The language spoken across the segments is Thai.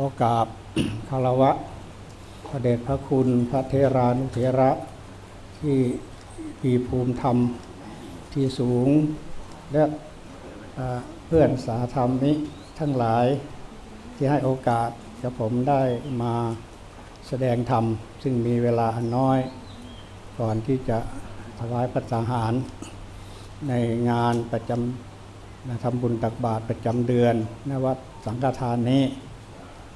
อกราบคารวะ พระเดชพระคุณพระเทรานุเถระที่มีภูมิธรรมที่สูง และเอ่อเพื่อนสาธรรมิกทั้งหลายที่ให้โอกาสกับผมได้มาแสดงธรรม ซึ่งมีเวลาอันน้อย ก่อนที่จะถวายพระสังหาร ในงานประจำทำบุญตักบาตรประจำเดือนณวัดสังฆทานนี้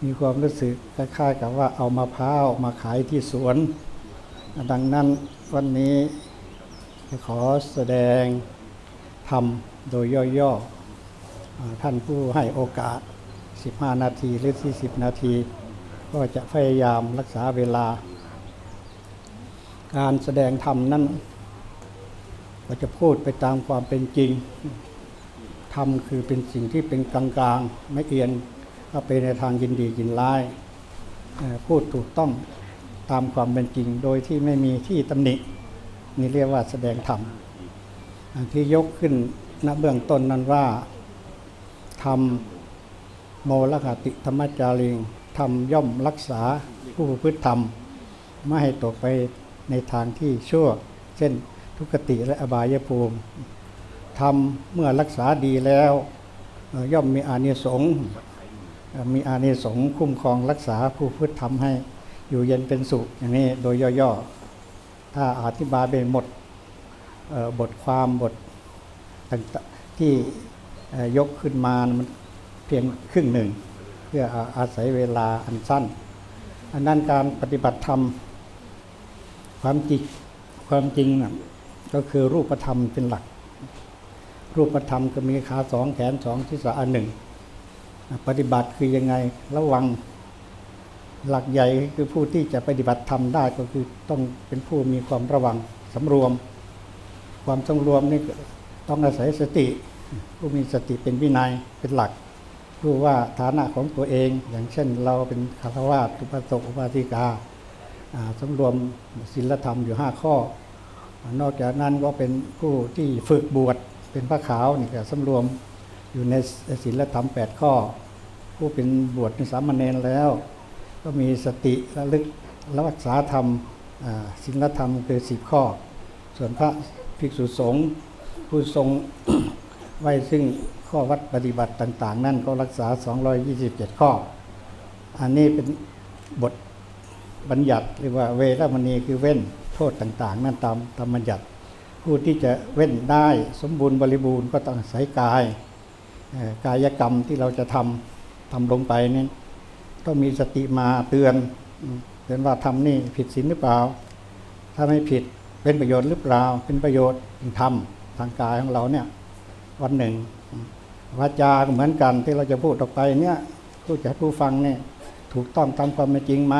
มีความรู้สึกคล้ายๆกับว่าเอามาพร้าวมาขายที่สวน ดังนั้นวันนี้จะขอแสดงธรรมโดยย่อๆ ท่านผู้ให้โอกาส 15 นาทีหรือ 40 นาที ก็จะพยายามรักษาเวลา การแสดงธรรมนั้นก็จะพูดไปตามความเป็นจริงธรรมคือเป็นสิ่งที่เป็นกลางๆ ไม่เอียน ก็ไปในทางยินดียินร้ายพูดถูกต้องตามความเป็นจริง โดยที่ไม่มีที่ตำหนินี่เรียกว่าแสดงธรรมที่ยกขึ้นณเบื้องต้นนั้นว่าธรรมโมลคติธรรมจาริงธรรมย่อมรักษาผู้ประพฤติธรรม ไม่ให้ตกไปในทางที่ชั่ว เช่นทุกขติและอบายภูมิทำเมื่อรักษาดีแล้วย่อมมีอานิสงส์ มีอานิสงส์คุ้มครองรักษาผู้พฤติทำให้อยู่เย็นเป็นสุขอย่างนี้โดยย่อๆ ถ้าอธิบายเป็นหมดบทความบทที่ยกขึ้นมามันเพียงครึ่งหนึ่ง เพื่ออาอาศัยเวลาอันสั้น อันนั้นการปฏิบัติธรรม ความจริงความจริงนะก็คือรูปธรรมเป็นหลัก รูปธรรมก็มีขาสองแขนสองที่สะอันหนึ่ง ปฏิบัติคือยังไงระวังหลักใหญ่คือผู้ที่จะปฏิบัติธรรมได้ก็คือต้องเป็นผู้มีความระวังสำรวม ความสำรวมนี่ต้องอาศัยสติ ผู้มีสติเป็นวินัยเป็นหลักรู้ว่าฐานะของตัวเอง อย่างเช่นเราเป็นคารวะอุปสกอุปาสิกาอ่าสำรวมศีลธรรมอยู่ห้าข้อ นอกจากนั้นก็เป็นผู้ที่ฝึกบวชเป็นพระขาวนี่ก็สำรวมอยู่ในศีลธรรมแปดข้อ ผู้เป็นบวชในสามเณรแล้ว ก็มีสติระลึกและรักษาธรรมศีลธรรมคือสิบข้อ ส่วนพระภิกษุสงฆ์ผู้ทรงไว้ซึ่งข้อวัดปฏิบัติต่าง ๆ นั่นก็รักษา 227 ข้อ อันนี้เป็นบทบัญญัติเรียกว่าเวรมณีคือเว้นโทษต่าง ๆ นั่นตามตามบัญญัติ ผู้ที่จะเว้นได้สมบูรณ์บริบูรณ์ก็ต้องอาศัยกายกายกรรมที่เราจะทำ ทำลงไปนี่ต้องมีสติมาเตือนเตือนว่าทำนี่ผิดศีลหรือเปล่า ถ้าไม่ผิดเป็นประโยชน์หรือเปล่า เป็นประโยชน์จึงทำทางกายของเราเนี่ยวันหนึ่งวาจาเหมือนกันที่เราจะพูดออกไปเนี่ยผู้จะผู้ฟังเนี่ยถูกต้องตามความเป็นจริงไหม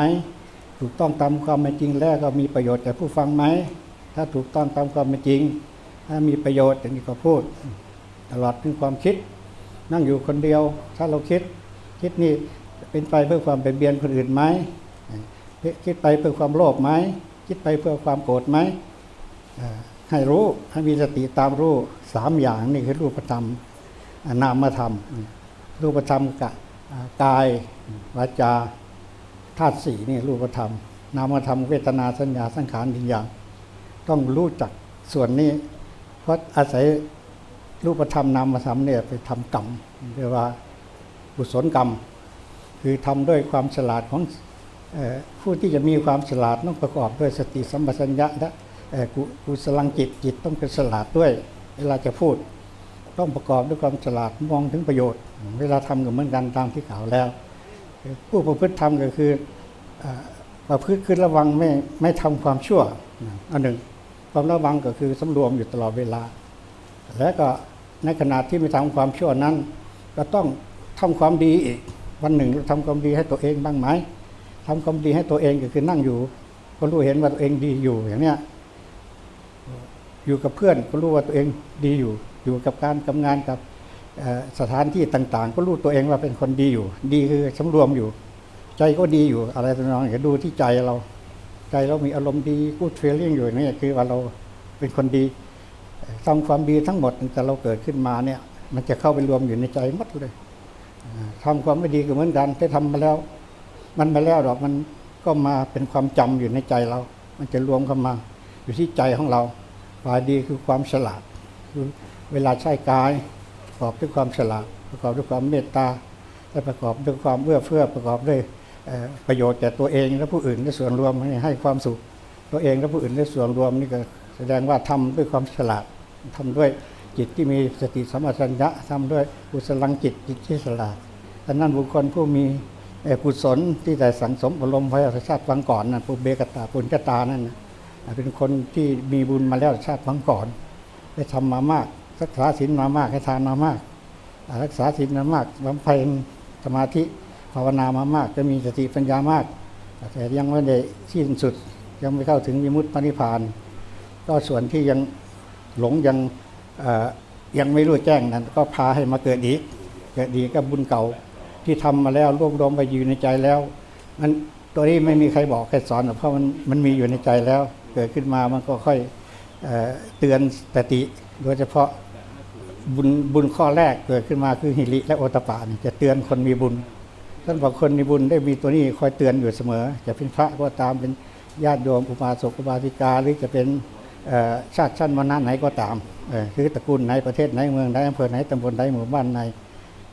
ถูกต้องตามความเป็นจริงแล้วก็มีประโยชน์แก่ผู้ฟังไหมถ้าถูกต้องตามความเป็นจริง ถ้ามีประโยชน์อย่างนี้ก็พูด ตลอดถึงความคิด นั่งอยู่คนเดียว ถ้าเราคิด คิดนี่เป็นไปเพื่อความเป็นเบียนคนอื่นไหมคิดไปเพื่อความโลภไหมคิดไปเพื่อความโกรธไหมให้รู้ให้มีสติตามรู้สามอย่างนี่คือรูปธรรมนามธรรม รูปธรรมกะอ่ากายวาจาธาตุสี่นี่รูปธรรม นามธรรมเวทนาสัญญาสังขารวิญญาณต้องรู้จักส่วนนี้ เพราะอาศัยรูปธรรมนามธรรมเนี่ยไปทำกรรมเรียกว่า กุศลกรรม คือทำด้วยความฉลาดของผู้ที่จะมีความฉลาดต้องประกอบด้วยสติสัมปชัญญะและกุกุศลังจิตจิตต้องเป็นฉลาดด้วย เวลาจะพูด ต้องประกอบด้วยความฉลาดมองถึงประโยชน์ เวลาทำก็เหมือนกันตามที่กล่าวแล้ว ผู้ประพฤติธรรมก็คือประพฤติคือระวังไม่ไม่ทำความชั่วอันหนึ่ง ความระวังก็คือสำรวมอยู่ตลอดเวลา และก็ในขณะที่ไม่ทำความชั่วนั้น ก็ต้อง ทำความดีอีกวันหนึ่งเราทำความดีให้ตัวเองบ้างไหมทำความดีให้ตัวเองก็คือนั่งอยู่ ก็รู้เห็นว่าตัวเองดีอยู่อย่างเนี้ยอยู่กับเพื่อนก็รู้ว่าตัวเองดีอยู่ อยู่กับการทำงานกับสถานที่ต่าง ๆ ก็รู้ตัวเองว่าเป็นคนดีอยู่ ดีคือสำรวมอยู่ ใจก็ดีอยู่อะไรต่างๆก็ดูที่ใจเรา ใจเรามีอารมณ์ดีกูดเฟลลิ่งอยู่นี่คือว่าเราเป็นคนดีทำความดีทั้งหมดตั้งแต่เราเกิดขึ้นมาเนี่ย มันจะเข้าไปรวมอยู่ในใจหมดเลย อ่าทำความไม่ดีก็เหมือนกันที่ทำมาแล้ว มันมาแล้วดอกมันก็มาเป็นความจำอยู่ในใจเรา มันจะรวมเข้ามา อยู่ที่ใจของเราฝ่ายดีคือความฉลาดคือเวลาใช้กายประกอบด้วยความฉลาด ประกอบด้วยความเมตตาและประกอบด้วยความเอื้อเฟื้อประกอบด้วยประโยชน์แก่ตัวเองและผู้อื่นและส่วนรวมให้ความสุข ตัวเองและผู้อื่นและส่วนรวมนี่ก็แสดงว่าทำด้วยความฉลาดทำด้วย จิตที่มีสติสัมปชัญญะทำด้วยกุศลังจิตจิตที่ฉลาดดังนั้นบุคคลผู้มีกุศลที่ได้สังสมอารมณ์ไว้ชาติฟังก่อนนะผู้เบกตาปุญญาตานั่นนะเป็นคนที่มีบุญมาแล้วชาติฟังก่อน ได้ทำมามากรักษาศีลมามากให้ทานมามาก รักษาศีลมามากบำเพ็ญสมาธิภาวนามามากจะมีสติปัญญามาก แต่ยังไม่ได้สิ้นสุดยังไม่เข้าถึงวิมุตติปณิพาน ก็ส่วนที่ยังหลงยัง ยังไม่รู้แจ้งนั้น ก็พาให้มาเกิดอีก เกิดดีกก็บุญเก่าที่ทำมาแล้วรวบรวมไปอยู่ในใจแล้ว มันตัวนี้ไม่มีใครบอกใครสอนเพราะมันมันมีอยู่ในใจแล้ว เกิดขึ้นมามันก็ค่อยเอเตือนสติ โดยเฉพาะบุญบุญข้อแรกเกิดขึ้นมาคือหิริและโอตปาจะเตือนคนมีบุญท่านบอกคนมีบุญได้มีตัวนี้คอยเตือนอยู่เสมอ จะเป็นพระก็ตามเป็นญาติโยมอุปาสกอุบาสิกาหรือจะเป็น ชาติชั้นวรรณะไหนก็ตามคือตระกูลไหนประเทศไหนเมืองไหนอำเภอไหนตำบลไหนหมู่บ้านไหน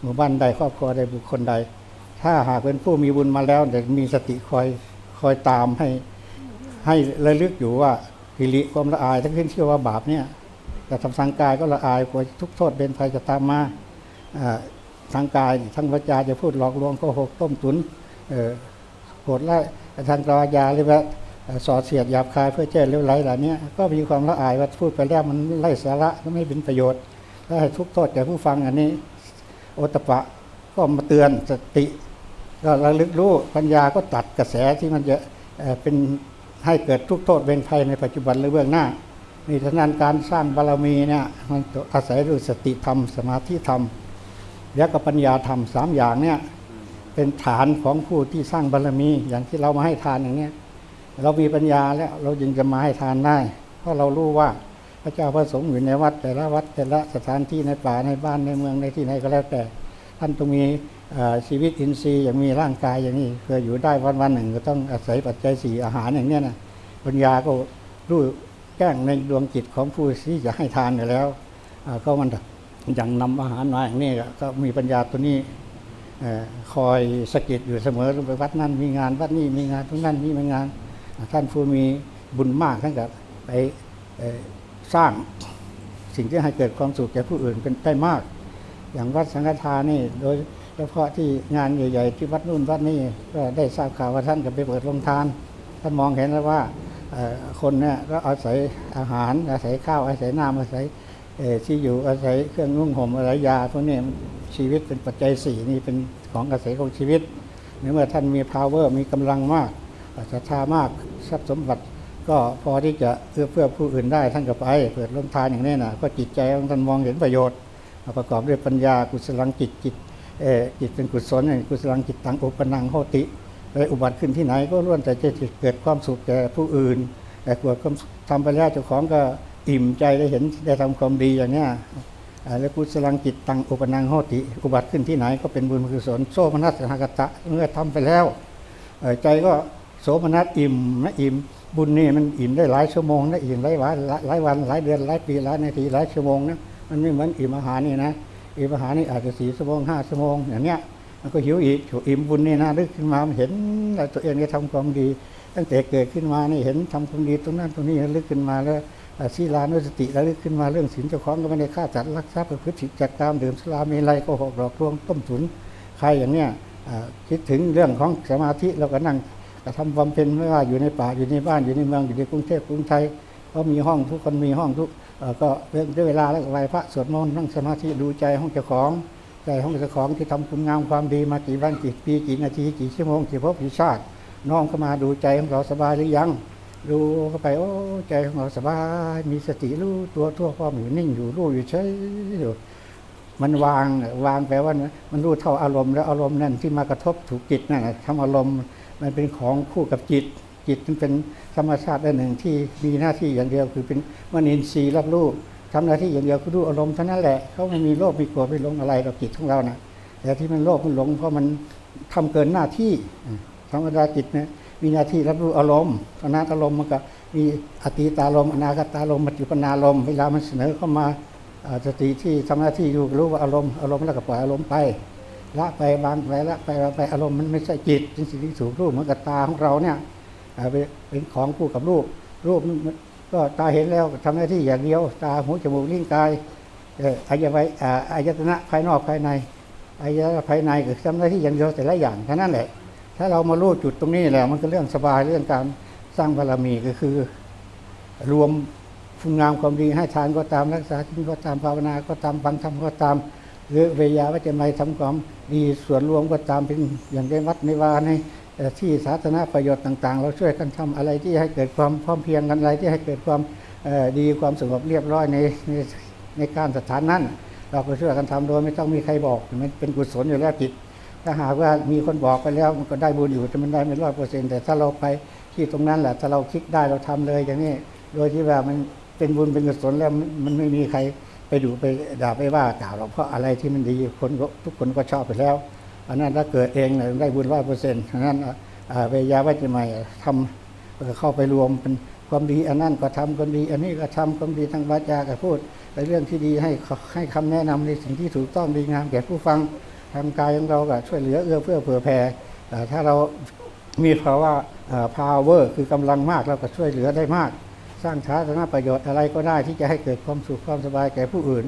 หมู่บ้านใดครอบครัวใดบุคคลใด ถ้าหากเป็นผู้มีบุญมาแล้วจะมีสติคอยคอยตามให้ให้ระลึกอยู่ว่าหิริความละอายทั้งขึ้นเชื่อว่าบาปเนี่ยแต่ทำทางกายก็ละอายกลัวทุกโทษเป็นภัยจะตามมาทางกายนี่ทางวาจาจะพูดหลอกลวงโก็หกต้มตุนโหดไล่ทางกายาหรือว่า สอดเสียดหยาบคายเพื่อเจ้าเลี้ยวไหลเหล่านี้ก็มีความละอายว่าพูดไปแล้วมันไร้สาระก็ไม่เป็นประโยชน์ถ้าให้ทุกโทษแก่ผู้ฟังอันนี้ โอตปะก็มาเตือนสติ ก็ระลึกรู้ปัญญาก็ตัดกระแสที่มันจะเเป็นให้เกิดทุกโทษเป็นภัยในปัจจุบันและเบื้องหน้านี่ฉะนั้นการสร้างบารมีเนี่ยมันอาศัยด้วยสติธรรม สมาธิธรรมแล้วก็ปัญญาธรรมสามอย่างเนี่ยเป็นฐานของผู้ที่สร้างบารมี อย่างที่เรามาให้ทานอย่างเนี้ย เรามีปัญญาแล้วเราจึงจะมาให้ทานได้เพราะเรารู้ว่าพระเจ้าพระสงฆ์อยู่ในวัด แต่ละวัดแต่ละสถานที่ในป่าในบ้านในเมืองในที่ไหนก็แล้วแต่ ท่านต้องมีชีวิตอินทรีย์อย่างมีร่างกายอย่างนี้เพื่ออยู่ได้วันวันหนึ่ง ก็ต้องอาศัยปัจจัยสี่อาหารอย่างนี้นะปัญญาก็รู้แจ้งในดวงจิตของผู้ที่จะให้ทานอยู่แล้วอ่าก็มันอย่างนำอาหารมาอย่างนี้ก็มีปัญญาตัวนี้คอยสะกิดอยู่เสมอไปวัดนั้นมีงานวัดนี้มีงานตรงนั้นนี่มีงานอ่า ท่านผู้มีบุญมากท่านก็ไปสร้างสิ่งที่ให้เกิดความสุขแก่ผู้อื่นเป็นได้มาก อย่างวัดสังฆทานนี่โดยเฉพาะที่งานใหญ่ๆที่วัดนู่นวัดนี่ก็ได้ทราบข่าวว่าท่านก็ไปเปิดโรงทาน ท่านมองเห็นแล้วว่าคนเนี่ยก็อาศัยอาหารอาศัยข้าวอาศัยน้ำอาศัยที่อยู่อาศัยเครื่องนุ่งห่มอาศัยยาพวกนี้ชีวิตเป็นปัจจัยสี่นี่เป็นของอาศัยของชีวิตในเมื่อท่านมี power มีกำลังมาก ศรัทธามากทรัพย์สมบัติ ก็พอที่จะเอื้อเพื่อผู้อื่นได้ท่านก็ไปเปิดโรงทานอย่างนี้นะก็จิตใจของท่านมองเห็นประโยชน์ ประกอบด้วยปัญญากุศลังจิตจิตเออจิตเป็นกุศลกุศลังจิตตังอุปนังโหติเลยอุบัติขึ้นที่ไหนก็ล้วนแต่จะเกิดความสุขแก่ผู้อื่นแต่กิดความทำไปแล้วเจ้าของก็อิ่มใจได้เห็นได้ทำความดีอย่างเนี้ยแล้วกุศลังจิตตังอุปนังโหติ อุบัติขึ้นที่ไหนก็เป็นบุญกุศลโซมนัสสหกตะเมื่อทำไปแล้ว ใจก็ โสมนัสอิ่มนะอิ่มบุญนี่มันอิ่มได้หลายชั่วโมงนะอิ่มหลายวันหลายวันหลายเดือนหลายปีหลายนาทีหลายชั่วโมงนะมันไม่เหมือนอิ่มอาหารนี่นะอิ่มอาหารนี่อาจจะสี่ชั่วโมงห้าชั่วโมงอย่างเนี้ยมันก็หิวอีกอิ่มบุญนี่นะลึกขึ้นมาเห็นตัวเองได้ทำความดี ตั้งแต่เกิดขึ้นมานี่เห็นทำความดีตรงนั้นตรงนี้ลึกขึ้นมาแล้วศีลานุสติแล้วลึกขึ้นมาเรื่องศีลเจ้าของก็ไม่ได้ฆ่าจัดลักทรัพย์ประพฤติผิดจัดตามดื่มสุราเมลัยโก็หกหลอกลวงต้มตุ๋นใครอย่างเนี้ยคิดถึงเรื่องของสมาธิเราก็นั่ง กระทำบำเพ็ญไม่ว่าอยู่ในป่าอยู่ในบ้านอยู่ในเมืองอยู่ในกรุงเทพกรุงไทยก็มีห้องทุกคนมีห้องทุกเออก็เรื่องด้วยเวลาแล้วก็ไหวพระสวดมนต์นั่งสมาธิดูใจของเจ้าของใจของเจ้าของที่ทำคุณงามความดีมากี่วันกี่ปีกี่นาทีกี่ชั่วโมงกี่ภพกี่ชาติน้อมเข้ามาดูใจของเราสบายหรือยัง ดูเข้าไปโอ้ใจของเราสบาย มีสติรู้ตัวทั่วพร้อมอยู่นิ่งอยู่รู้อยู่เฉยอยู่มันวางวางแปลว่ามันรู้เท่าอารมณ์แล้วอารมณ์นั่นที่มากระทบถูกจิตนั่นทำอารมณ์ มันเป็นของคู่กับจิต จิตมันเป็นธรรมชาติอันหนึ่งที่มีหน้าที่อย่างเดียว คือเป็นมนินทรีย์รับรู้ทำหน้าที่อย่างเดียวคือรู้อารมณ์เท่านั้นแหละเขาไม่มีโลภมีโกรธไม่หลงอะไรเราจิตของเรานะแต่ที่มันโลภมันหลงเพราะมันทำเกินหน้าที่ธรรมดาจิตเนี่ยมีหน้าที่รับรู้อารมณ์อนาตอารมณ์มันก็มีอตีตารมณ์อนาคตารมณ์มัจจุปนารมณ์เวลามันเสนอเข้ามาอ่าสติที่ทำหน้าที่อยู่รู้ว่าอารมณ์อารมณ์แล้วก็ปล่อยอารมณ์ไป ละไปวางไปละไปวางไปอารมณ์มันไม่ใช่จิตเป็นสิ่งที่ถูกรูปเหมือนกับตาของเราเนี่ยเป็นของคู่กับรูป รูปมันก็ตาเห็นแล้วทำหน้าที่อย่างเดียว ตาหูจมูกลิ้นกายอายไวอายตนะภายนอกภายในอายตนะภายในก็ทำหน้าที่อย่างเดียวแต่ละอย่างแค่นั้นแหละ ถ้าเรามารู้จุดตรงนี้แล้วมันก็เรื่องสบายเรื่องการสร้างบารมีก็คือ รวมคุณงามความดีให้ทานก็ตามรักษาศีลก็ตามภาวนาก็ตามฟังธรรมก็ตาม หรือเวยาวัจจะไม่ทำความดีส่วนรวมก็ตามเป็นอย่างในวัดในวาในที่สาธารณประโยชน์ต่างๆ เราช่วยกันทำอะไรที่ให้เกิดความพร้อมเพียงกันอะไรที่ให้เกิดความดีความสงบเรียบร้อยในในในการสถานนั้น เราก็ช่วยกันทำโดยไม่ต้องมีใครบอกมันเป็นกุศลอยู่แล้วจิตถ้าหากว่ามีคนบอกไปแล้วมันก็ได้บุญอยู่แต่มันได้ไม่ร้อยเปอร์เซ็นต์แต่ถ้าเราไปที่ตรงนั้นแหละถ้าเราคิดได้เราทำเลยอย่างนี้โดยที่ว่ามันเป็นบุญเป็นกุศลแล้วมันไม่มีใคร ดูไปด่าไปว่ากล่าวหรอกเพราะอะไรที่มันดีคนทุกคนก็ชอบไปแล้ว อันนั้นถ้าเกิดเองเนี่ยได้บุญร้อยเปอร์เซ็นต์อันนั้นเวยาวัจจะใหม่ทำเข้าไปรวมเป็นความดีอันนั้นก็ทำความดี อันนี้ก็ทำความดีทางวาจาก็พูดในเรื่องที่ดีให้ให้คำแนะนำในสิ่งที่ถูกต้องดีงามแก่ผู้ฟังทางกายของเราก็ช่วยเหลือเอื้อเพื่อเผื่อแผ่ถ้าเรามีภาวะ power คือกำลังมากเราก็ช่วยเหลือได้มาก สร้างสาธารณประโยชน์อะไรก็ได้ที่จะให้เกิดความสุขความสบายแก่ผู้อื่น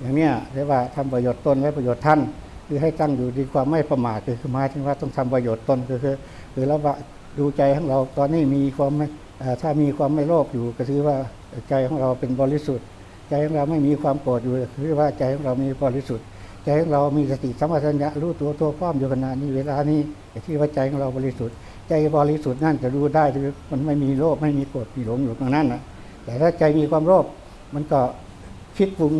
อย่างเนี้ยเรียกว่าทำประโยชน์ตนและประโยชน์ท่านคือให้ตั้งอยู่ดีความไม่ประมาทคือหมายถึงว่าต้องทำประโยชน์ตนคือคือคือเราว่าดูใจของเราตอนนี้มีความไม่ถ้ามีความไม่โลภอยู่ก็ถือว่าใจของเราเป็นบริสุทธิ์ ใจของเราไม่มีความโกรธอยู่คือว่าใจของเรามีบริสุทธิ์ใจของเรามีสติสัมปชัญญะรู้ตัวตัวพร้อมอยู่ขณะนี้เวลานี้ที่ว่าใจของเราบริสุทธิ์ ใจบริสุทธิ์นั่นจะรู้ได้ที่มันไม่มีโลภไม่มีโกรธมีหลงอยู่ตรงนั้นนะแต่ถ้าใจมีความโลภมันก็คิดปรุง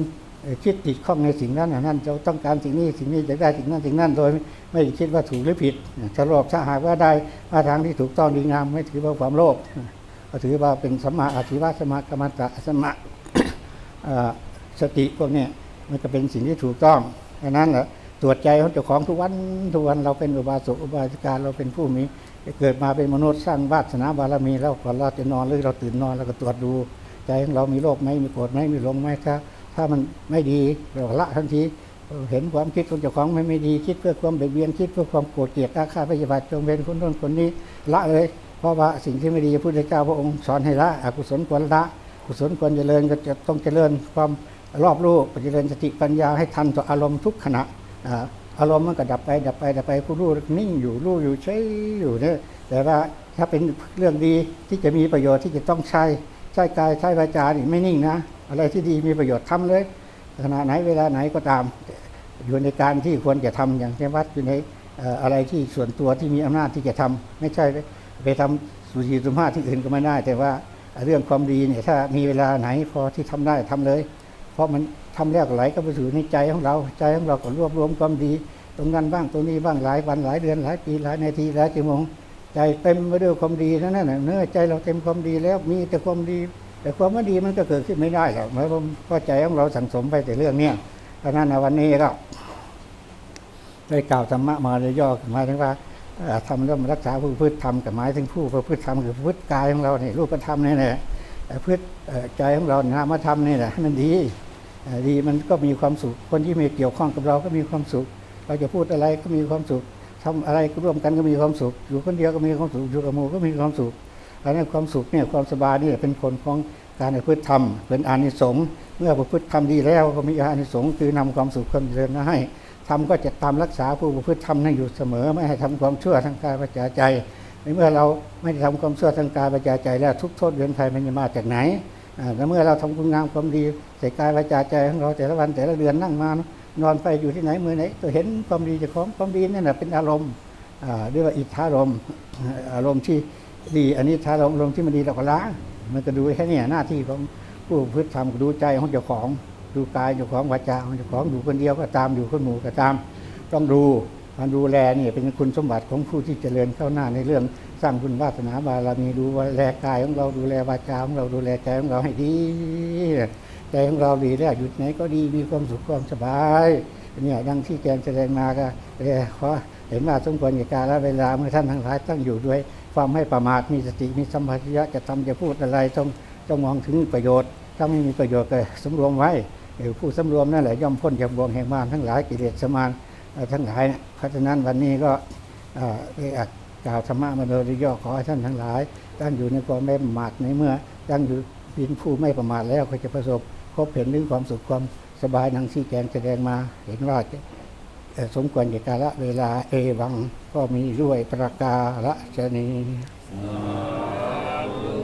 คิดติดข้องในสิ่งนั้นน่ะนั่นเราต้องการสิ่งนี้สิ่งนี้จะได้สิ่งนั้นสิ่งนั้นโดย ไม่คิดว่าถูกหรือผิดถ้าโลภถ้าหากว่าได้มาทางที่ถูกต้องดีงามไม่ถือว่าความโลภก็ถือว่าเป็นสัมมาอาชีวะสมากรรมตะสมะอ่าสติพวกนี้มันก็เป็นสิ่งที่ถูกต้องดังนั้นแหละตรวจใจของเจ้าของทุกวันทุกวันเราเป็นอุบาสกอุบาสิกาเราเป็นผู้มี เกิดมาเป็นมนุษย์สร้างวาสนาบารมีแล้วก่อนเราจะนอนหรือเราตื่นนอนเราก็ตรวจดูใจของเรามีโรคไหมมีโกรธไหมมีหลงไหมถ้าถ้ามันไม่ดีเราละทันทีเห็นความคิดของเจ้าของไม่ไม่ดีคิดเพื่อความเบียดเบียนคิดเพื่อความโกรธเกลียดอาฆาตพยาบาทจงเวรคนโน้นคนนี้ละเลย เพราะว่าสิ่งที่ไม่ดีพระพุทธเจ้าพระองค์สอนให้ละอกุศลควรละกุศลควรเจริญก็จะต้องเจริญความรอบรู้เจริญสติปัญญาให้ทันต่ออารมณ์ทุกขณะ อารมณ์มันก็ดับไป ดับไปดับไปผู้รู้นิ่งอยู่รู้อยู่เฉยอยู่เนี่ยแต่ว่าถ้าเป็นเรื่องดีที่จะมีประโยชน์ที่จะต้องใช้ใช้กายใช้วาจานี่ไม่นิ่งนะ อะไรที่ดีมีประโยชน์ทำเลยขณะไหนเวลาไหนก็ตาม อยู่ในการที่ควรจะทำอย่างเช่นวัดอยู่ในอะไรที่ส่วนตัวที่มีอำนาจที่จะทำไม่ใช่ไปไปทำสุจีสุมาที่อื่นก็ไม่ได้ แต่ว่าเรื่องความดีเนี่ยถ้ามีเวลาไหนพอที่ทำได้ทำเลย เพราะมัน ทำแล้วก็ไหลก็ไปสู่ในใจของเรา ใจของเราก็รวบรวมความดี ตรงนั้นบ้างตรงนี้บ้างหลายวันหลายเดือนหลายปีหลายนาทีหลายชั่วโมงใจเต็มไปด้วยความดีนั้นน่ะเนื้อใจเราเต็มความดีแล้วมีแต่ความดี แต่ความไม่ดีมันก็เกิดขึ้นไม่ได้หรอกเพราะเพราะใจของเราสั่งสมไปแต่เรื่องเนี้ยเพราะนั้นนวันนี้ก็ได้กล่าวธรรมะมาเลยย่อหมายถึงว่าทำเรื่องรักษาผู้พฤติธรรมกับหมายถึงผู้ประพฤติธรรมคือพฤติกายของเราเนี่ยรูปธรรมนี่แหละแต่พฤติเอ่อใจของเรานามธรรมนี่แหละมันดี ดีมันก็มีความสุข คนที่ม่เกี่ยวข้องกับเราก็มีความสุข เราจะพูดอะไรก็มีความสุขทำอะไรร่วมกันก็มีความสุข อยู่คนเดียวก็มีความสุข อยู่กับหมู่ก็มีความสุขอันนั้นความสุขเนี่ยความสบายนี่เป็นผลของการประพฤติธรรม เป็นอานิสงส์เมื่อประพฤติธรรมดีแล้วก็มีอานิสงส์คือนำความสุขความเจริญมาให้ทำก็จะตามรักษาผู้ประพฤติธรรมนั่นอยู่เสมอ ไม่ให้ทำความชั่วทางกายวาจาใจในเมื่อเราไม่ได้ทำความชั่วทางกายวาจาใจแล้วทุกโทษเวียนภัยมันจะมาจากไหน แล้วเมื่อเราทำคุณงามความดีใส่กายวาจาใจของเราแต่ละวันแต่ละเดือนนั่งมานอนไปอยู่ที่ไหนมือไหนก็เห็นความดีจากของความดีนั่นแหะเป็นอารมณ์เรียกว่าอิทธารมอารมณ์ที่ดีอันนี้ทารมอารมณ์ที่มันดีเราก็ล้ามันก็ดูแค่เนี้หน้าที่ของผู้พฤติธรรมดูใจของเจ้าของ ดูกายเจ้าของวาจาของเจ้าของดูคนเดียวก็ตามอยู่คนหมู่ก็ตาม ต้องดู การดูแลเนี่ยเป็นคุณสมบัติของผู้ที่เจริญเข้าหน้าในเรื่องสร้างคุณวาสนาบารมีดูแลกายของเราดูแลวาจาของเราดูแลใจของเราให้ดีใจของเราดีแล้วหยุดไหนก็ดีมีความสุขความสบายเนี่ยดังที่แกนแสดงมาก็เออขอเห็นว่าสมควรแก่การและเวลาเมื่อท่านทั้งหลายตั้งอยู่ด้วยความไม่ประมาทมีสติมีสัมปชัญญะจะทำจะพูดอะไรต้องต้องมองถึงประโยชน์ ถ้าไม่มีประโยชน์ก็สำรวมไว้ผู้สำรวมนั่นแหละย่อมพ้นจากบ่วงแห่งมารทั้งหลายกิเลสมาร เอ่อทั้งหลายนะเพราะฉะนั้นวันนี้ก็อ่อได้อัดกล่าวธรรมะมาโดยย่อขอให้ท่านทั้งหลายตั้งอยู่ในความไม่ประมาทในเมื่อตั้งอยู่เป็นผู้ไม่ประมาทแล้วก็จะประสบพบเห็นถึงความสุขความสบายดังที่แกนแสดงมา เห็นว่าเอ่อสมควรแก่กาลเวลาเอวังก็มีด้วยประกาศนีสา